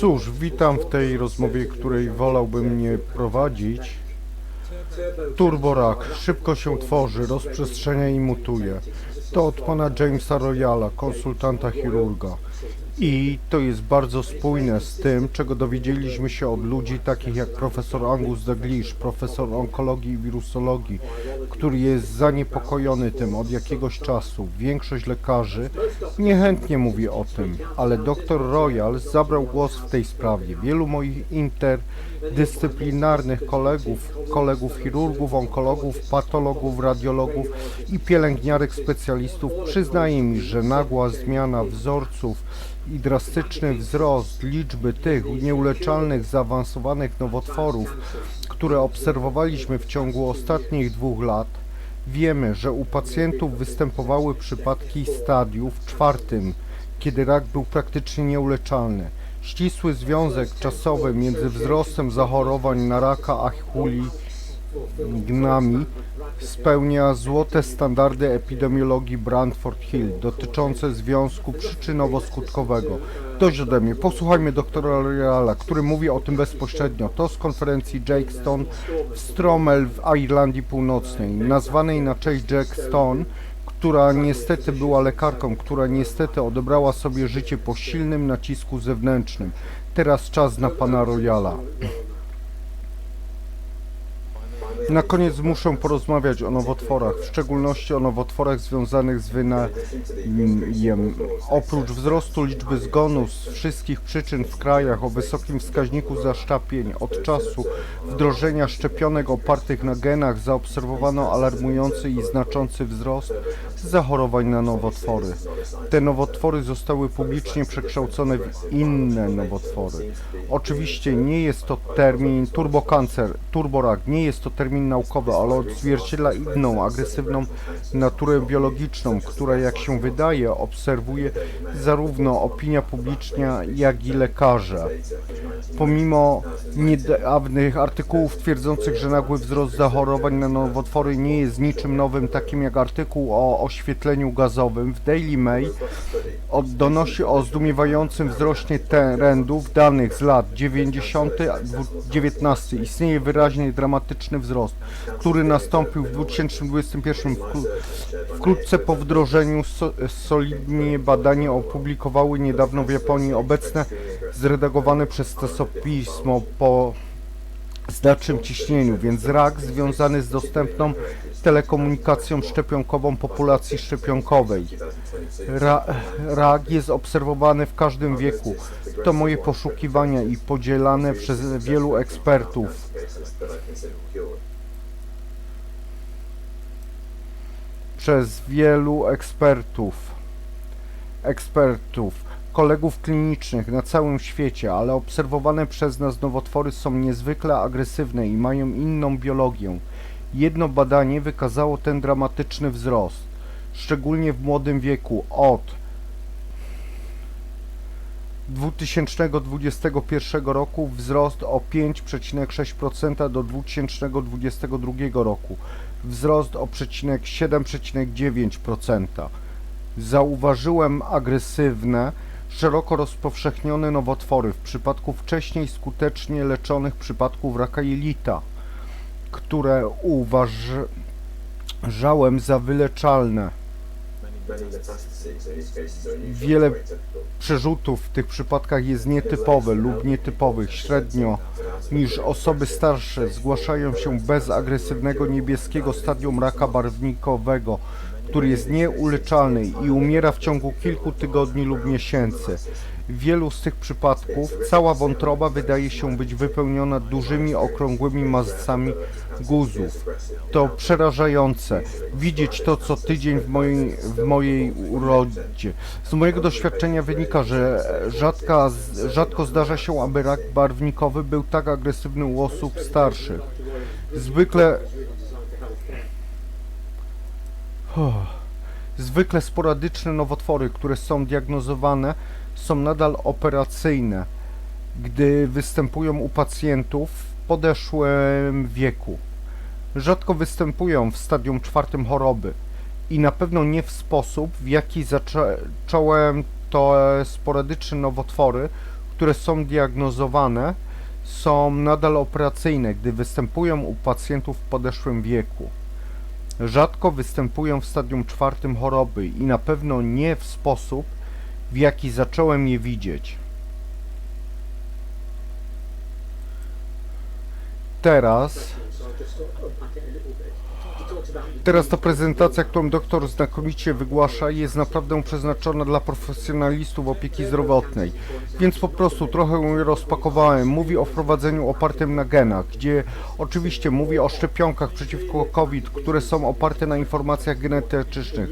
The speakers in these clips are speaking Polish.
Cóż, witam w tej rozmowie, której wolałbym nie prowadzić. Turborak szybko się tworzy, rozprzestrzenia i mutuje. To od pana Jamesa Royala, konsultanta chirurga. I to jest bardzo spójne z tym, czego dowiedzieliśmy się od ludzi takich jak profesor Angus Daglish, profesor onkologii i wirusologii, który jest zaniepokojony tym od jakiegoś czasu. Większość lekarzy niechętnie mówi o tym, ale dr Royal zabrał głos w tej sprawie. Wielu moich interdyscyplinarnych kolegów, kolegów chirurgów, onkologów, patologów, radiologów i pielęgniarek specjalistów przyznaje mi, że nagła zmiana wzorców i drastyczny wzrost liczby tych nieuleczalnych, zaawansowanych nowotworów, które obserwowaliśmy w ciągu ostatnich dwóch lat, wiemy, że u pacjentów występowały przypadki stadiów czwartym, kiedy rak był praktycznie nieuleczalny. Ścisły związek czasowy między wzrostem zachorowań na raka a chulignami spełnia złote standardy epidemiologii Brantford Hill dotyczące związku przyczynowo-skutkowego. Dość ode mnie, posłuchajmy doktora Royala, który mówi o tym bezpośrednio. To z konferencji Jake Stone w Stromel w Irlandii Północnej, nazwanej na cześć Jack Stone, która niestety była lekarką, która niestety odebrała sobie życie po silnym nacisku zewnętrznym. Teraz czas na pana Royala. Na koniec muszę porozmawiać o nowotworach, w szczególności o nowotworach związanych z wynajem. Oprócz wzrostu liczby zgonów z wszystkich przyczyn w krajach o wysokim wskaźniku zaszczepień od czasu wdrożenia szczepionek opartych na genach zaobserwowano alarmujący i znaczący wzrost zachorowań na nowotwory. Te nowotwory zostały publicznie przekształcone w inne nowotwory. Oczywiście nie jest to termin turbokancer, turborak, nie jest to termin naukowy, ale odzwierciedla inną, agresywną naturę biologiczną, która jak się wydaje obserwuje zarówno opinia publiczna, jak i lekarze. Pomimo niedawnych artykułów twierdzących, że nagły wzrost zachorowań na nowotwory nie jest niczym nowym, takim jak artykuł o oświetleniu gazowym w Daily Mail donosi o zdumiewającym wzroście trendów danych z lat 90. 19 istnieje wyraźnie dramatyczny wzrost, który nastąpił w 2021 wkró- wkrótce po wdrożeniu so, solidnie badanie opublikowały niedawno w Japonii obecne zredagowane przez czasopismo po znacznym ciśnieniu, więc rak związany z dostępną telekomunikacją szczepionkową populacji szczepionkowej. Ra, rak jest obserwowany w każdym wieku. To moje poszukiwania i podzielane przez wielu ekspertów. Przez wielu ekspertów. Ekspertów kolegów klinicznych na całym świecie, ale obserwowane przez nas nowotwory są niezwykle agresywne i mają inną biologię. Jedno badanie wykazało ten dramatyczny wzrost, szczególnie w młodym wieku, od 2021 roku wzrost o 5,6% do 2022 roku, wzrost o przecinek 7,9%. Zauważyłem agresywne, szeroko rozpowszechnione nowotwory w przypadku wcześniej skutecznie leczonych przypadków raka jelita, które uważałem za wyleczalne. Wiele Przerzutów w tych przypadkach jest nietypowe lub nietypowych średnio niż osoby starsze zgłaszają się bez agresywnego niebieskiego stadium raka barwnikowego, który jest nieuleczalny i umiera w ciągu kilku tygodni lub miesięcy. W wielu z tych przypadków cała wątroba wydaje się być wypełniona dużymi, okrągłymi masami guzów. To przerażające. Widzieć to co tydzień w mojej, w mojej urodzie. Z mojego doświadczenia wynika, że rzadka, rzadko zdarza się, aby rak barwnikowy był tak agresywny u osób starszych. Zwykle Zwykle sporadyczne nowotwory, które są diagnozowane, są nadal operacyjne, gdy występują u pacjentów w podeszłym wieku. Rzadko występują w stadium czwartym choroby i na pewno nie w sposób, w jaki zacząłem te sporadyczne nowotwory, które są diagnozowane, są nadal operacyjne, gdy występują u pacjentów w podeszłym wieku. Rzadko występują w stadium czwartym choroby i na pewno nie w sposób, w jaki zacząłem je widzieć. Teraz Teraz ta prezentacja, którą doktor znakomicie wygłasza, jest naprawdę przeznaczona dla profesjonalistów opieki zdrowotnej. Więc po prostu trochę ją rozpakowałem. Mówi o wprowadzeniu opartym na genach, gdzie oczywiście mówi o szczepionkach przeciwko COVID, które są oparte na informacjach genetycznych.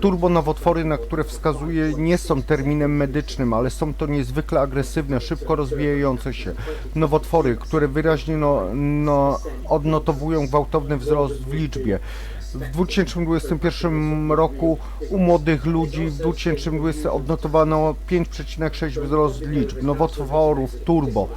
Turbonowotwory, na które wskazuje, nie są terminem medycznym, ale są to niezwykle agresywne, szybko rozwijające się nowotwory, które wyraźnie no, no, odnotowują gwałtowny wzrost w liczbie. W 2021 roku u młodych ludzi w 2020 odnotowano 5,6 wzrost liczb. Nowotworów turbo.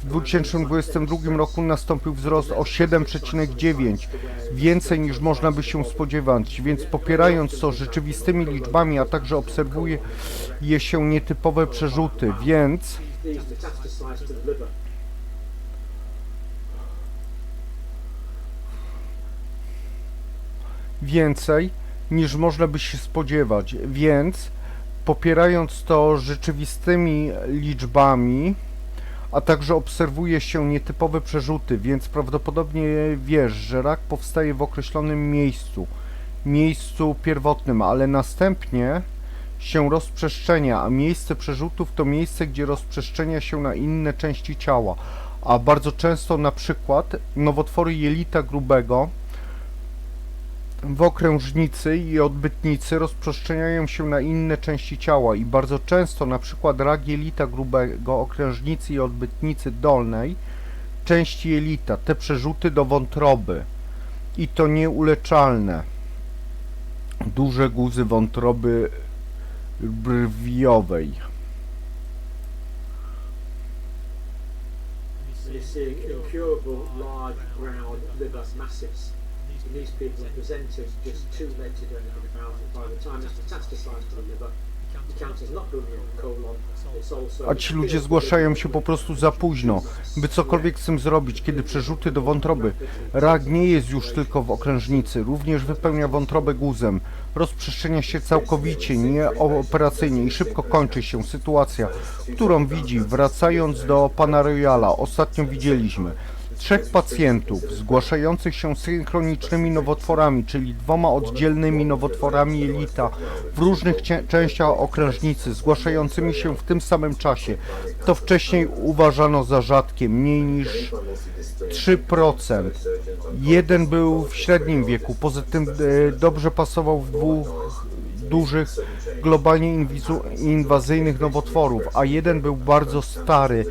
W 2022 roku nastąpił wzrost o 7,9, więcej niż można by się spodziewać, więc popierając to rzeczywistymi liczbami, a także obserwuje je się nietypowe przerzuty, więc these metastasize to the liver. Więcej niż można by się spodziewać, więc popierając to rzeczywistymi liczbami, a także obserwuje się nietypowe przerzuty, więc prawdopodobnie wiesz, że rak powstaje w określonym miejscu, miejscu pierwotnym, ale następnie się rozprzestrzenia, a miejsce przerzutów to miejsce, gdzie rozprzestrzenia się na inne części ciała, a bardzo często na przykład nowotwory jelita grubego w okrężnicy i odbytnicy rozprzestrzeniają się na inne części ciała i bardzo często przykład rak jelita grubego, okrężnicy i odbytnicy dolnej części jelita, te przerzuty do wątroby i to nieuleczalne. Duże guzy wątroby brwiowej. You're seeing incurable large brown liver masses. Are presented just too. By the time it's metastasized to the liver. A ci ludzie zgłaszają się po prostu za późno, by cokolwiek z tym zrobić, kiedy przerzuty do wątroby. Rak nie jest już tylko w okrężnicy, również wypełnia wątrobę guzem. Rozprzestrzenia się całkowicie, nieoperacyjnie i szybko kończy się sytuacja, którą widzi, wracając do pana Royala. Ostatnio widzieliśmy trzech pacjentów zgłaszających się synchronicznymi nowotworami, czyli dwoma oddzielnymi nowotworami jelita w różnych częściach okrężnicy, zgłaszającymi się w tym samym czasie. To wcześniej uważano za rzadkie, mniej niż 3%. Jeden był w średnim wieku, poza tym e, dobrze pasował w dwóch dużych, globalnie inwazyjnych nowotworów, a jeden był bardzo stary,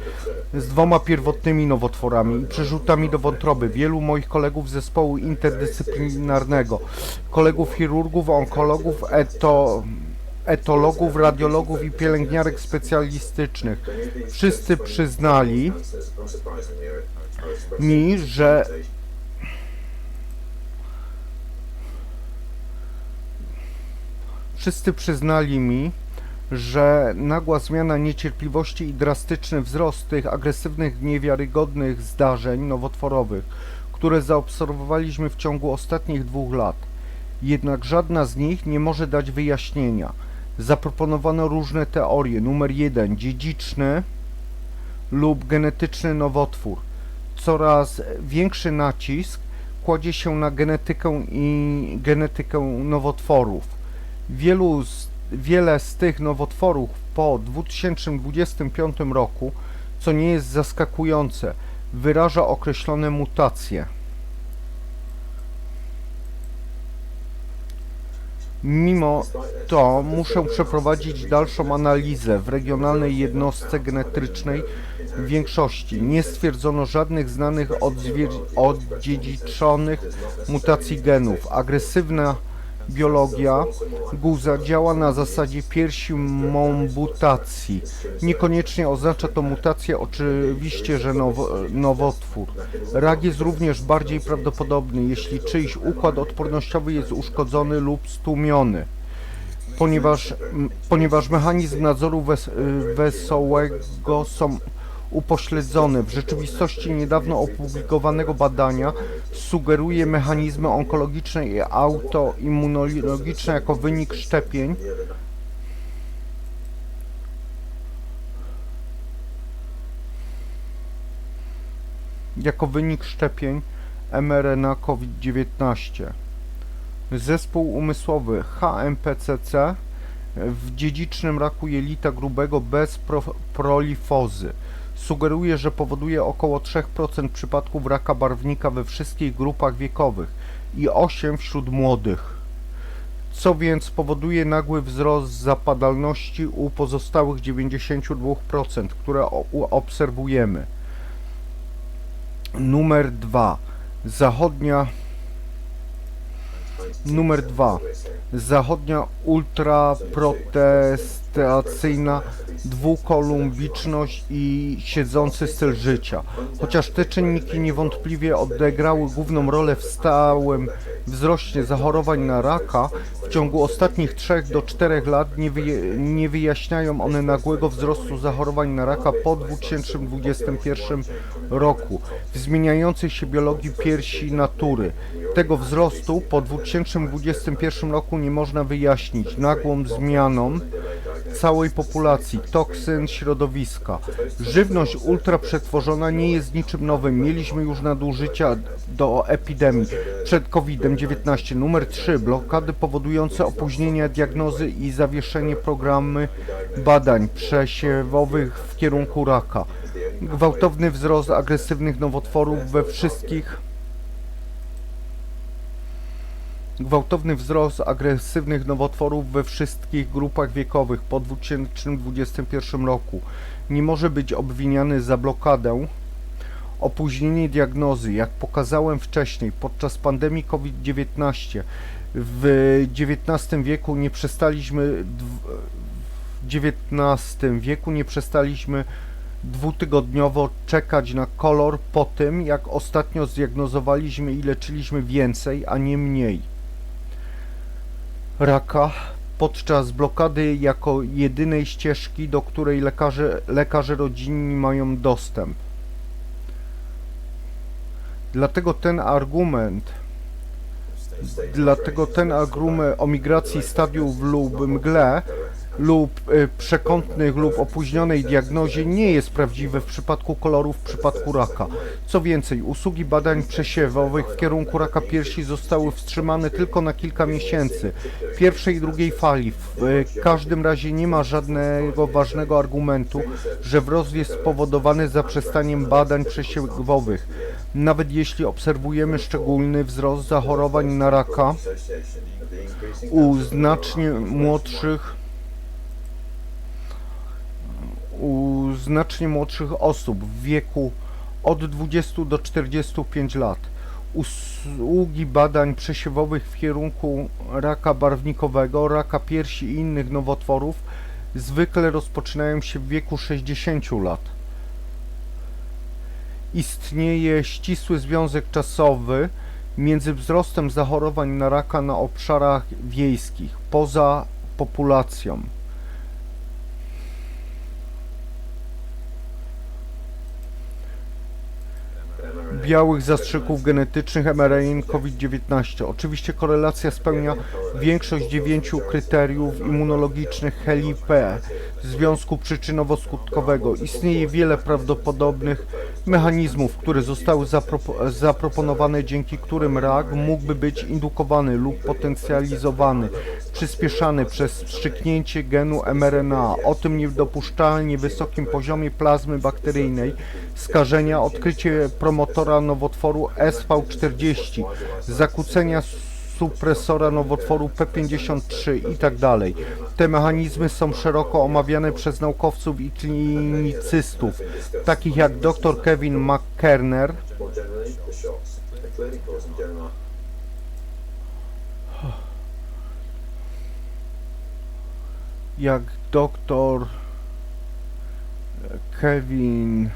z dwoma pierwotnymi nowotworami i przerzutami do wątroby. Wielu moich kolegów z zespołu interdyscyplinarnego, kolegów chirurgów, onkologów, eto, etologów, radiologów i pielęgniarek specjalistycznych. Wszyscy przyznali mi, że wszyscy przyznali mi, że nagła zmiana niecierpliwości i drastyczny wzrost tych agresywnych, niewiarygodnych zdarzeń nowotworowych, które zaobserwowaliśmy w ciągu ostatnich dwóch lat. Jednak żadna z nich nie może dać wyjaśnienia. Zaproponowano różne teorie. Numer jeden, dziedziczny lub genetyczny nowotwór. Coraz większy nacisk kładzie się na genetykę i genetykę nowotworów. Wielu z wiele z tych nowotworów po 2025 roku, co nie jest zaskakujące, wyraża określone mutacje. Mimo to muszę przeprowadzić dalszą analizę w regionalnej jednostce genetycznej w większości. Nie stwierdzono żadnych znanych odziedziczonych mutacji genów. Agresywna biologia guza działa na zasadzie piersi mutacji. Niekoniecznie oznacza to mutację oczywiście, że now, nowotwór. Rak jest również bardziej prawdopodobny, jeśli czyjś układ odpornościowy jest uszkodzony lub stłumiony. ponieważ, ponieważ mechanizm nadzoru wes, y, wesołego są upośledzone. W rzeczywistości niedawno opublikowanego badania sugeruje mechanizmy onkologiczne i autoimmunologiczne jako wynik szczepień. Jako wynik szczepień mRNA COVID-19. Zespół umysłowy HMPCC w dziedzicznym raku jelita grubego bez pro, prolifozy. Sugeruje, że powoduje około 3% przypadków raka barwnika we wszystkich grupach wiekowych i 8 wśród młodych. Co więc powoduje nagły wzrost zapadalności u pozostałych 92%, które obserwujemy. Numer 2. Zachodnia Numer 2. Zachodnia ultraprotestacyjna dwukolumbiczność i siedzący styl życia. Chociaż te czynniki niewątpliwie odegrały główną rolę w stałym wzroście zachorowań na raka, w ciągu ostatnich 3 do 4 lat nie, nie wyjaśniają one nagłego wzrostu zachorowań na raka po 2021 roku w zmieniającej się biologii piersi natury. Tego wzrostu po 2021 roku nie można wyjaśnić nagłą zmianą całej populacji, toksyn, środowiska. Żywność ultraprzetworzona nie jest niczym nowym. Mieliśmy już nadużycia do epidemii przed COVID-19. Numer 3. Blokady powodujące opóźnienia diagnozy i zawieszenie programy badań przesiewowych w kierunku raka. Gwałtowny wzrost agresywnych nowotworów we wszystkich Gwałtowny wzrost agresywnych nowotworów we wszystkich grupach wiekowych po 2021 roku nie może być obwiniany za blokadę. Opóźnienie diagnozy, jak pokazałem wcześniej, podczas pandemii COVID-19 w XIX wieku nie przestaliśmy w XIX wieku nie przestaliśmy dwutygodniowo czekać na kolor po tym, jak ostatnio zdiagnozowaliśmy i leczyliśmy więcej, a nie mniej raka podczas blokady jako jedynej ścieżki, do której lekarze, lekarze rodzinni mają dostęp. Dlatego ten argument, dlatego ten argument o migracji stadiów lub mgle lub y, przekątnych lub opóźnionej diagnozie nie jest prawdziwy w przypadku kolorów w przypadku raka. Co więcej, usługi badań przesiewowych w kierunku raka piersi zostały wstrzymane tylko na kilka miesięcy pierwszej i drugiej fali. W y, każdym razie nie ma żadnego ważnego argumentu, że wzrost jest spowodowany zaprzestaniem badań przesiewowych. Nawet jeśli obserwujemy szczególny wzrost zachorowań na raka u znacznie młodszych u znacznie młodszych osób w wieku od 20 do 45 lat. Usługi badań przesiewowych w kierunku raka barwnikowego, raka piersi i innych nowotworów zwykle rozpoczynają się w wieku 60 lat. Istnieje ścisły związek czasowy między wzrostem zachorowań na raka na obszarach wiejskich, poza populacją. Białych zastrzyków genetycznych mRNA COVID-19. Oczywiście korelacja spełnia większość dziewięciu kryteriów immunologicznych HELIP związku przyczynowo-skutkowego. Istnieje wiele prawdopodobnych mechanizmów, które zostały zapropo- zaproponowane, dzięki którym rak mógłby być indukowany lub potencjalizowany, przyspieszany przez wstrzyknięcie genu mRNA. O tym niedopuszczalnie wysokim poziomie plazmy bakteryjnej skażenia, odkrycie promotora nowotworu SV40, zakłócenia supresora nowotworu P53 i tak dalej. Te mechanizmy są szeroko omawiane przez naukowców i klinicystów, takich jak dr Kevin McKerner, jak dr Kevin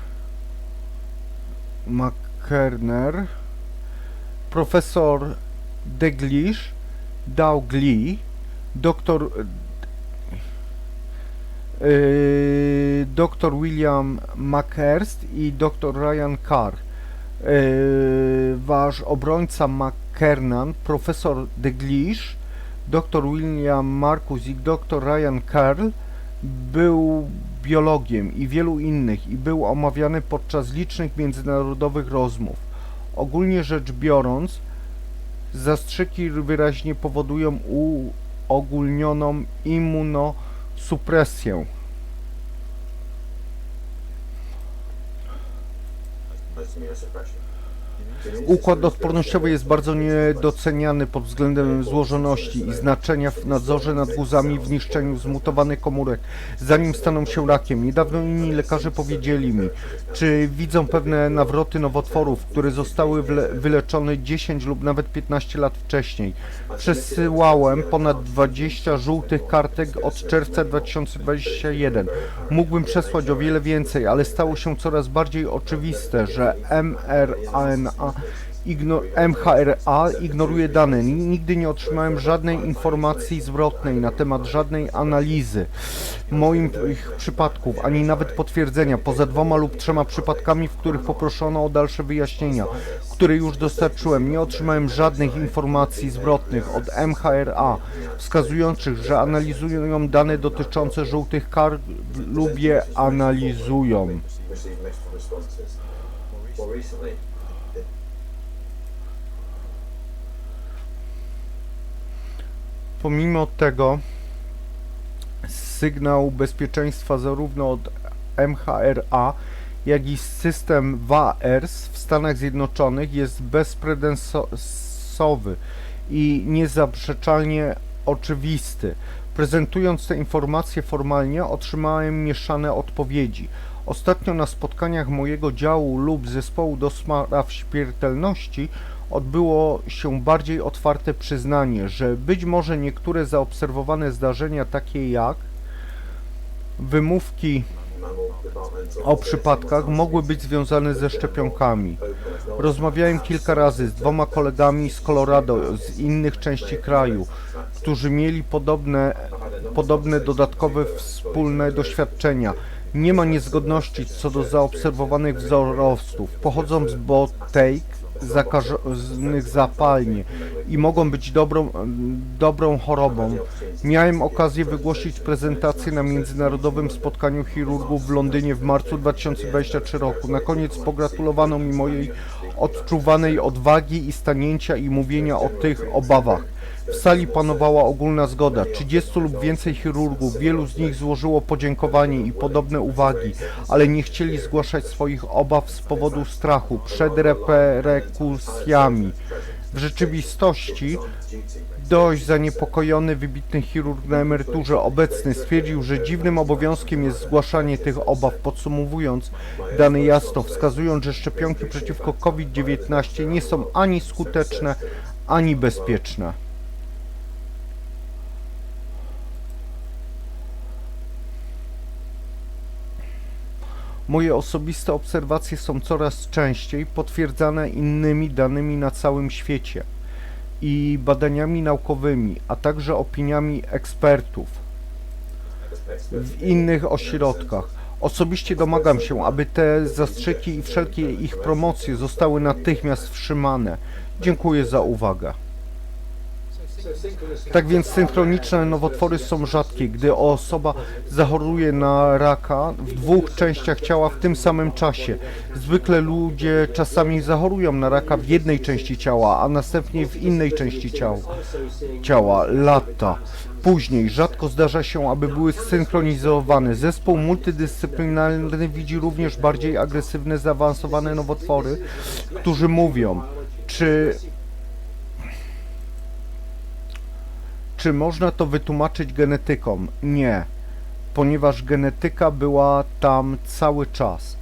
McKerner, profesor Deglish, Lee, dr yy, dr William McHurst i dr Ryan Carr. Yy, wasz obrońca McKernan, profesor Deglish, dr William Marcus i dr Ryan Carl był biologiem i wielu innych i był omawiany podczas licznych międzynarodowych rozmów. Ogólnie rzecz biorąc, zastrzyki wyraźnie powodują uogólnioną immunosupresję. Most immunosuppression. Układ odpornościowy jest bardzo niedoceniany pod względem złożoności i znaczenia w nadzorze nad guzami w niszczeniu zmutowanych komórek, zanim staną się rakiem. Niedawno inni lekarze powiedzieli mi, czy widzą pewne nawroty nowotworów, które zostały wyleczone 10 lub nawet 15 lat wcześniej. Przesyłałem ponad 20 żółtych kartek od czerwca 2021. Mógłbym przesłać o wiele więcej, ale stało się coraz bardziej oczywiste, że mRNA igno- MHRA ignoruje dane. Ni- Nigdy nie otrzymałem żadnej informacji zwrotnej na temat żadnej analizy moich przypadków, ani nawet potwierdzenia, poza dwoma lub trzema przypadkami, w których poproszono o dalsze wyjaśnienia, które już dostarczyłem. Nie otrzymałem żadnych informacji zwrotnych od MHRA, wskazujących, że analizują dane dotyczące żółtych kar lub je analizują. Pomimo tego sygnał bezpieczeństwa zarówno od MHRA, jak i system WAERS w Stanach Zjednoczonych jest bezprecedensowy i niezaprzeczalnie oczywisty. Prezentując te informacje formalnie otrzymałem mieszane odpowiedzi. Ostatnio na spotkaniach mojego działu lub zespołu do spraw śmiertelności odbyło się bardziej otwarte przyznanie, że być może niektóre zaobserwowane zdarzenia takie jak wymówki o przypadkach mogły być związane ze szczepionkami. Rozmawiałem kilka razy z dwoma kolegami z Colorado, z innych części kraju, którzy mieli podobne, podobne dodatkowe wspólne doświadczenia. Nie ma niezgodności co do zaobserwowanych wzorostów. Pochodzą z botek zakażonych zapalnie i mogą być dobrą, dobrą chorobą. Miałem okazję wygłosić prezentację na międzynarodowym spotkaniu chirurgów w Londynie w marcu 2023 roku. Na koniec pogratulowano mi mojej odczuwanej odwagi i stanięcia i mówienia o tych obawach. W sali panowała ogólna zgoda. 30 lub więcej chirurgów, wielu z nich złożyło podziękowanie i podobne uwagi, ale nie chcieli zgłaszać swoich obaw z powodu strachu przed reperkusjami. W rzeczywistości dość zaniepokojony wybitny chirurg na emeryturze obecny stwierdził, że dziwnym obowiązkiem jest zgłaszanie tych obaw, podsumowując dane jasno, wskazując, że szczepionki przeciwko COVID-19 nie są ani skuteczne, ani bezpieczne. Moje osobiste obserwacje są coraz częściej potwierdzane innymi danymi na całym świecie i badaniami naukowymi, a także opiniami ekspertów w innych ośrodkach. Osobiście domagam się, aby te zastrzyki i wszelkie ich promocje zostały natychmiast wstrzymane. Dziękuję za uwagę. Tak więc synchroniczne nowotwory są rzadkie. Gdy osoba zachoruje na raka w dwóch częściach ciała w tym samym czasie. Zwykle ludzie czasami zachorują na raka w jednej części ciała, a następnie w innej części ciała. ciała lata. Później rzadko zdarza się, aby były zsynchronizowane. Zespół multidyscyplinarny widzi również bardziej agresywne, zaawansowane nowotwory, którzy mówią, czy Czy można to wytłumaczyć genetyką? Nie, ponieważ genetyka była tam cały czas.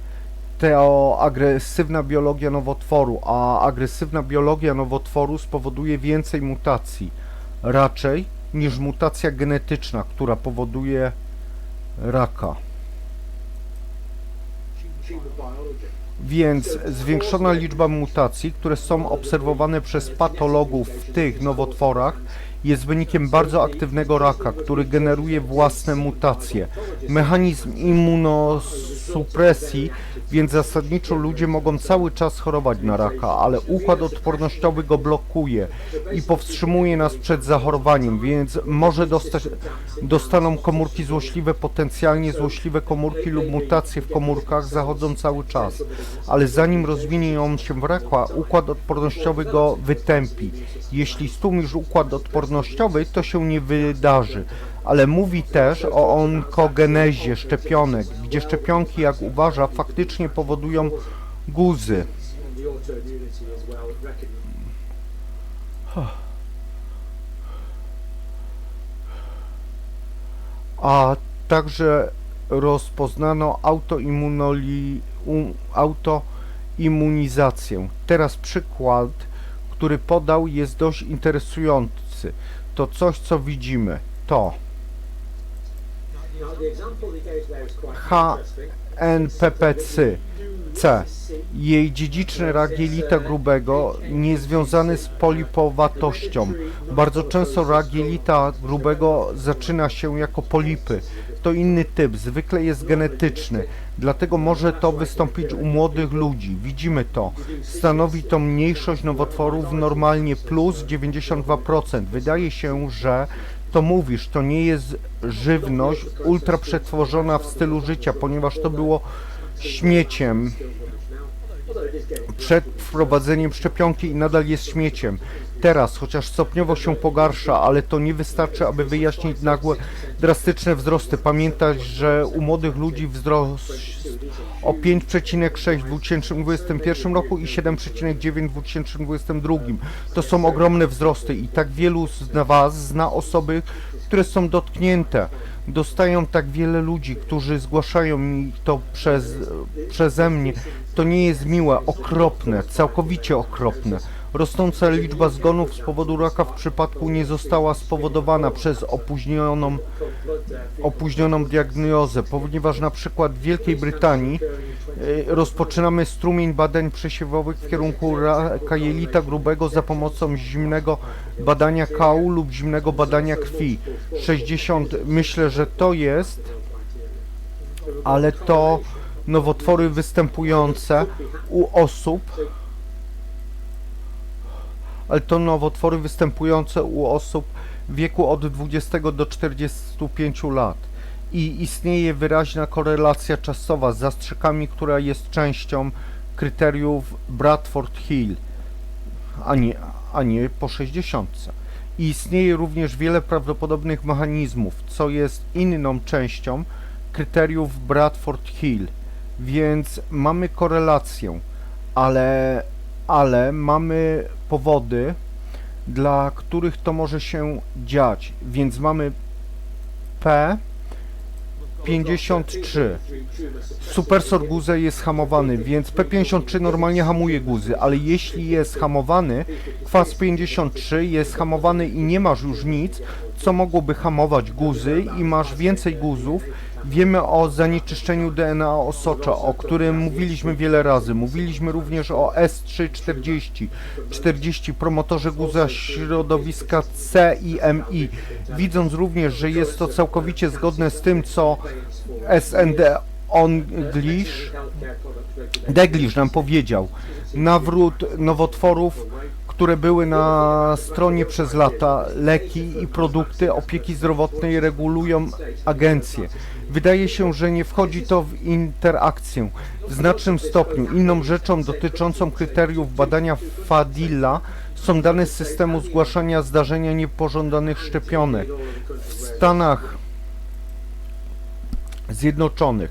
To agresywna biologia nowotworu, a agresywna biologia nowotworu spowoduje więcej mutacji, raczej niż mutacja genetyczna, która powoduje raka. Więc zwiększona liczba mutacji, które są obserwowane przez patologów w tych nowotworach, jest wynikiem bardzo aktywnego raka, który generuje własne mutacje. Mechanizm immunosupresji, więc zasadniczo ludzie mogą cały czas chorować na raka, ale układ odpornościowy go blokuje i powstrzymuje nas przed zachorowaniem, więc może dostać, dostaną komórki złośliwe, potencjalnie złośliwe komórki lub mutacje w komórkach zachodzą cały czas, ale zanim rozwinie się w raka, układ odpornościowy go wytępi. Jeśli stłumisz układ odpornościowy, to się nie wydarzy. Ale mówi też o onkogenezie szczepionek, gdzie szczepionki, jak uważa, faktycznie powodują guzy. a także rozpoznano autoimmunoli, autoimmunizację. Teraz przykład, który podał jest dość interesujący. To coś, co widzimy. To Now, the example he gave there is quite H- interesting. NPPC. C. Jej dziedziczny rak jelita grubego niezwiązany z polipowatością. Bardzo często rak jelita grubego zaczyna się jako polipy. To inny typ, zwykle jest genetyczny, dlatego może to wystąpić u młodych ludzi. Widzimy to. Stanowi to mniejszość nowotworów normalnie plus 92%. Wydaje się, że to mówisz, to nie jest żywność ultra przetworzona w stylu życia, ponieważ to było śmieciem przed wprowadzeniem szczepionki i nadal jest śmieciem. Teraz, chociaż stopniowo się pogarsza, ale to nie wystarczy, aby wyjaśnić nagłe, drastyczne wzrosty. Pamiętać, że u młodych ludzi wzrost o 5,6 w 2021 roku i 7,9 w 2022. To są ogromne wzrosty i tak wielu z Was zna osoby, które są dotknięte. Dostają tak wiele ludzi, którzy zgłaszają mi to przez, przeze mnie. To nie jest miłe, okropne, całkowicie okropne. Rosnąca liczba zgonów z powodu raka w przypadku nie została spowodowana przez opóźnioną, opóźnioną diagnozę, ponieważ na przykład w Wielkiej Brytanii e, rozpoczynamy strumień badań przesiewowych w kierunku raka jelita grubego za pomocą zimnego badania kału lub zimnego badania krwi. 60, myślę, że to jest, ale to nowotwory występujące u osób, ale to nowotwory występujące u osób w wieku od 20 do 45 lat. I istnieje wyraźna korelacja czasowa z zastrzykami, która jest częścią kryteriów Bradford Hill, a nie, a nie po 60. I istnieje również wiele prawdopodobnych mechanizmów, co jest inną częścią kryteriów Bradford Hill. Więc mamy korelację, ale, ale mamy powody, dla których to może się dziać. Więc mamy P 53. Supersor guzy jest hamowany, więc P53 normalnie hamuje guzy, ale jeśli jest hamowany, kwas 53 jest hamowany i nie masz już nic, co mogłoby hamować guzy i masz więcej guzów, wiemy o zanieczyszczeniu DNA osocza, o którym mówiliśmy wiele razy. Mówiliśmy również o S340, 40 promotorze guza środowiska C i MI, widząc również, że jest to całkowicie zgodne z tym, co SND Onglish, Deglish nam powiedział. Nawrót nowotworów, które były na stronie przez lata, leki i produkty opieki zdrowotnej regulują agencje. Wydaje się, że nie wchodzi to w interakcję w znacznym stopniu. Inną rzeczą dotyczącą kryteriów badania Fadilla są dane z systemu zgłaszania zdarzenia niepożądanych szczepionek. W Stanach Zjednoczonych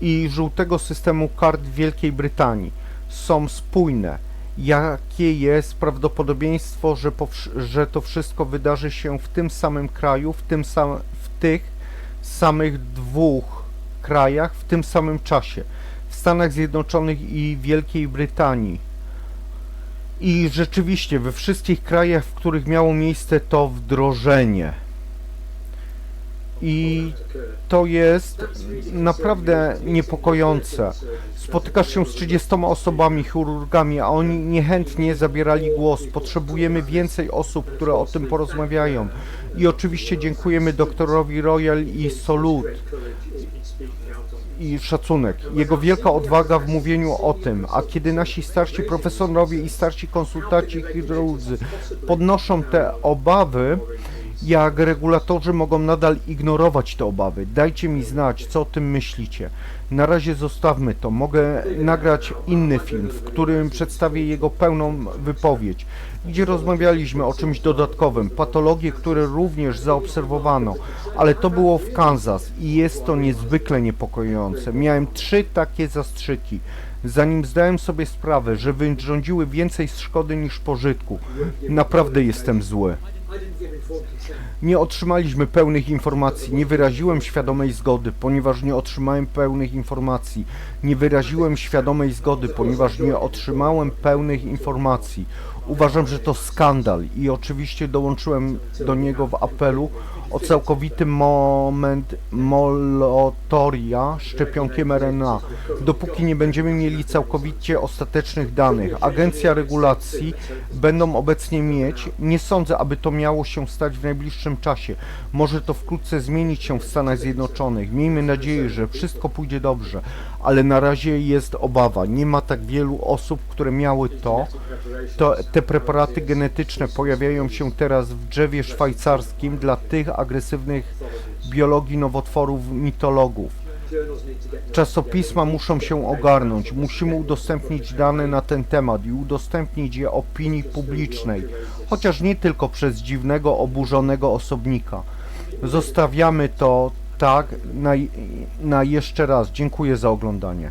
i żółtego systemu kart Wielkiej Brytanii są spójne. Jakie jest prawdopodobieństwo, że, że to wszystko wydarzy się w tym samym kraju, w, tym sam- w tych samych dwóch krajach, w tym samym czasie? W Stanach Zjednoczonych i Wielkiej Brytanii. I rzeczywiście we wszystkich krajach, w których miało miejsce to wdrożenie. I to jest naprawdę niepokojące. Spotykasz się z 30 osobami, chirurgami, a oni niechętnie zabierali głos. Potrzebujemy więcej osób, które o tym porozmawiają. I oczywiście dziękujemy doktorowi Royal i Solut i szacunek. Jego wielka odwaga w mówieniu o tym, a kiedy nasi starsi profesorowie i starsi konsultanci chirurdzy podnoszą te obawy, jak regulatorzy mogą nadal ignorować te obawy. Dajcie mi znać, co o tym myślicie. Na razie zostawmy to. Mogę nagrać inny film, w którym przedstawię jego pełną wypowiedź, gdzie rozmawialiśmy o czymś dodatkowym, patologie, które również zaobserwowano, ale to było w Kansas i jest to niezwykle niepokojące. Miałem trzy takie zastrzyki. Zanim zdałem sobie sprawę, że wyrządziły więcej szkody niż pożytku, naprawdę jestem zły. Nie otrzymaliśmy pełnych informacji, nie wyraziłem świadomej zgody, ponieważ nie otrzymałem pełnych informacji. Nie wyraziłem świadomej zgody, ponieważ nie otrzymałem pełnych informacji. Uważam, że to skandal i oczywiście dołączyłem do niego w apelu o całkowity moment molatoria szczepionkiem RNA. Dopóki nie będziemy mieli całkowicie ostatecznych danych, agencja regulacji będą obecnie mieć, nie sądzę, aby to miało się stać w najbliższym czasie. Może to wkrótce zmienić się w Stanach Zjednoczonych. Miejmy nadzieję, że wszystko pójdzie dobrze, ale na razie jest obawa. Nie ma tak wielu osób, które miały to. To te preparaty genetyczne pojawiają się teraz w drzewie szwajcarskim dla tych agresywnych biologii nowotworów mitologów. Czasopisma muszą się ogarnąć. Musimy udostępnić dane na ten temat i udostępnić je opinii publicznej, chociaż nie tylko przez dziwnego, oburzonego osobnika. Zostawiamy to tak na, na jeszcze raz. Dziękuję za oglądanie.